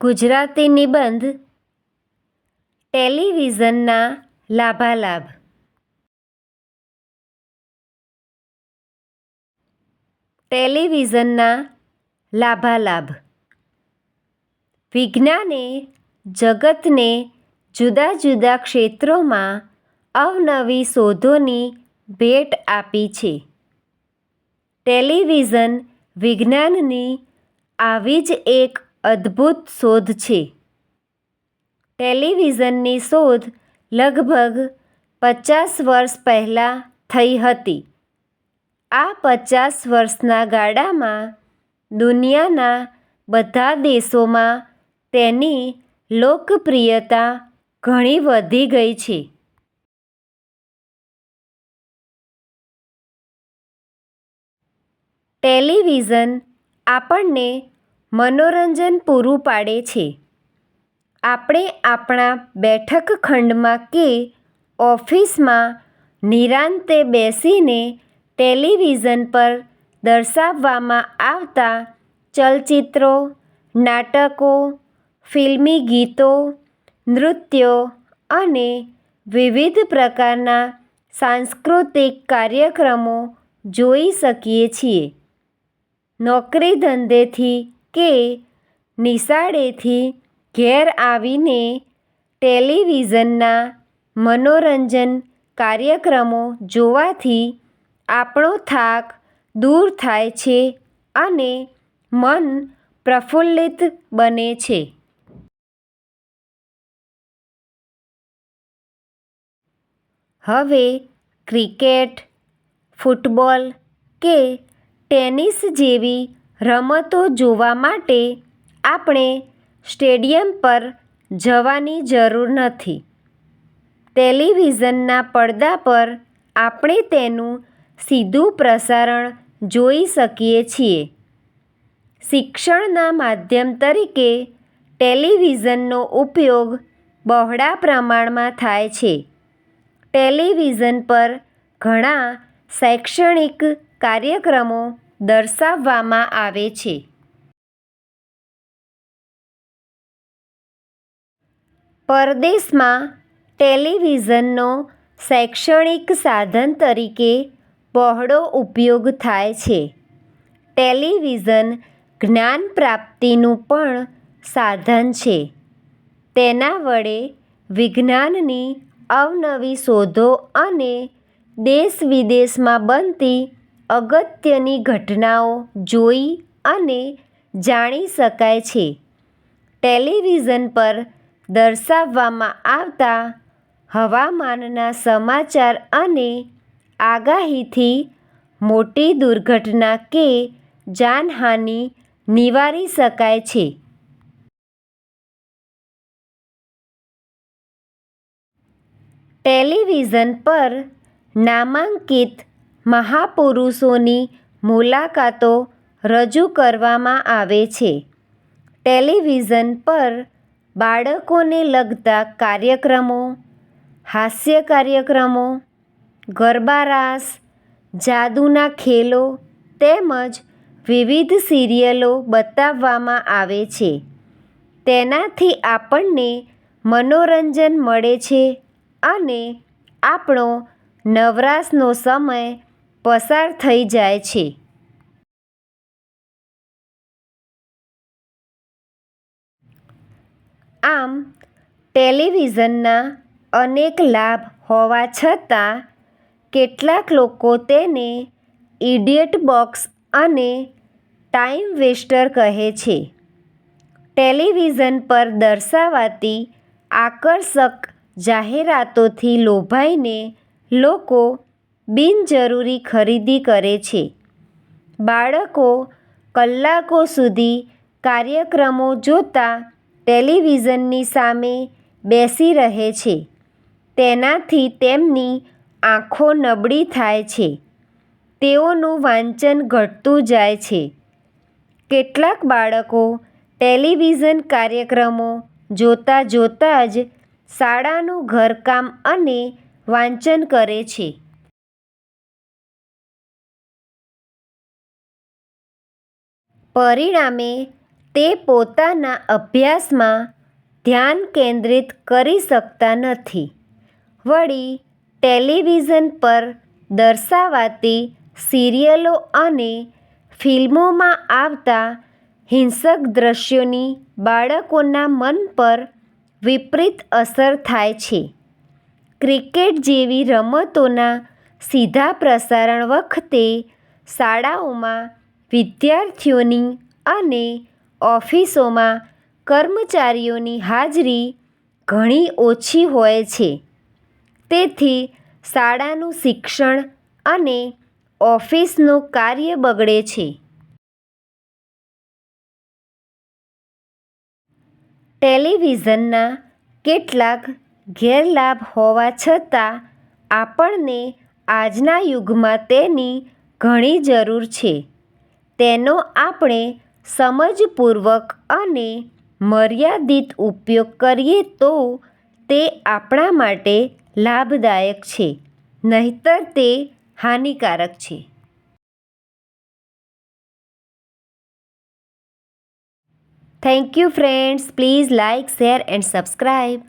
ગુજરાતી નિબંધ ટેલિવિઝનના લાભાલાભ. ટેલિવિઝનના લાભાલાભ. વિજ્ઞાને જગતને જુદા જુદા ક્ષેત્રોમાં અવનવી શોધોની ભેટ આપી છે. ટેલિવિઝન વિજ્ઞાનની આવી જ એક અદ્ભુત શોધ છે. ટેલિવિઝનની શોધ લગભગ પચાસ વર્ષ પહેલાં થઈ હતી. આ પચાસ વર્ષના ગાળામાં દુનિયાના બધા દેશોમાં તેની લોકપ્રિયતા ઘણી વધી ગઈ છે. ટેલિવિઝન આપણને મનોરંજન પૂરું પાડે છે. આપણે આપણા બેઠક ખંડમાં કે ઓફિસમાં નિરાંતે બેસીને ટેલિવિઝન પર દર્શાવવામાં આવતા ચલચિત્રો, નાટકો, ફિલ્મી ગીતો, નૃત્યો અને વિવિધ પ્રકારના સાંસ્કૃતિક કાર્યક્રમો જોઈ શકીએ છીએ. નોકરી ધંધેથી કે નિશાળેથી ઘેર આવીને ટેલિવિઝનના મનોરંજન કાર્યક્રમો જોવાથી આપણો થાક દૂર થાય છે અને મન પ્રફુલ્લિત બને છે. હવે ક્રિકેટ, ફૂટબોલ કે ટેનિસ જેવી રમતો જોવા માટે આપણે સ્ટેડિયમ પર જવાની જરૂર નથી. ટેલિવિઝનના પડદા પર આપણે તેનું સીધું પ્રસારણ જોઈ શકીએ છીએ. શિક્ષણના માધ્યમ તરીકે ટેલિવિઝનનો ઉપયોગ બહોળા પ્રમાણમાં થાય છે. ટેલિવિઝન પર ઘણા શૈક્ષણિક કાર્યક્રમો દર્શાવવામાં આવે છે. પરદેશમાં ટેલિવિઝનનો શૈક્ષણિક સાધન તરીકે બહોળો ઉપયોગ થાય છે. ટેલિવિઝન જ્ઞાન પ્રાપ્તિનું પણ સાધન છે. તેના વડે વિજ્ઞાનની અવનવી શોધો અને દેશ વિદેશમાં બનતી અગત્યની ઘટનાઓ જોઈ અને જાણી શકાય છે. ટેલિવિઝન પર દર્શાવવામાં આવતા હવામાનના સમાચાર અને આગાહીથી મોટી દુર્ઘટના કે જાનહાનિ નિવારી શકાય છે. ટેલિવિઝન પર નામાંકિત મહાપુરુષોની મુલાકાતો રજૂ કરવામાં આવે છે. ટેલિવિઝન પર બાળકોને લગતા કાર્યક્રમો, હાસ્ય કાર્યક્રમો, ગરબા રાસ, જાદુના ખેલો તેમજ વિવિધ સિરિયલો બતાવવામાં આવે છે. તેનાથી આપણને મનોરંજન મળે છે અને આપણો નવરાશનો સમય પસાર થઈ જાય છે. આમ, ટેલિવિઝનના અનેક લાભ હોવા છતાં, કેટલાક લોકો તેને ઇડિયટ બોક્સ અને ટાઈમ વેસ્ટર કહે છે. ટેલિવિઝન પર દર્શાવાતી આકર્ષક જાહેરાતોથી લોભાઈને લોકો બિનજરૂરી ખરીદી કરે છે. બાળકો કલાકો સુધી કાર્યક્રમો જોતા ટેલિવિઝનની સામે બેસી રહે છે. તેનાથી તેમની આંખો નબળી થાય છે. તેઓનું વાંચન ઘટતું જાય છે. કેટલાક બાળકો ટેલિવિઝન કાર્યક્રમો જોતા જોતા જ શાળાનું ઘરકામ અને વાંચન કરે છે. પરિણામે તે પોતાના અભ્યાસમાં ધ્યાન કેન્દ્રિત કરી શકતા નથી. વળી, ટેલિવિઝન પર દર્શાવાતી સિરિયલો અને ફિલ્મોમાં આવતા હિંસક દ્રશ્યોની બાળકોના મન પર વિપરીત અસર થાય છે. ક્રિકેટ જેવી રમતોના સીધા પ્રસારણ વખતે શાળાઓમાં વિદ્યાર્થીઓની અને ઓફિસોમાં કર્મચારીઓની હાજરી ઘણી ઓછી હોય છે. તેથી શાળાનું શિક્ષણ અને ઓફિસનું કાર્ય બગડે છે. ટેલિવિઝનના કેટલાક ગેરલાભ હોવા છતાં આપણને આજના યુગમાં તેની ઘણી જરૂર છે. તેનો આપણે સમજપૂર્વક અને મર્યાદિત ઉપયોગ કરીએ તો તે આપણા માટે લાભદાયક છે, નહીંતર તે હાનિકારક છે. Thank you friends please like share and subscribe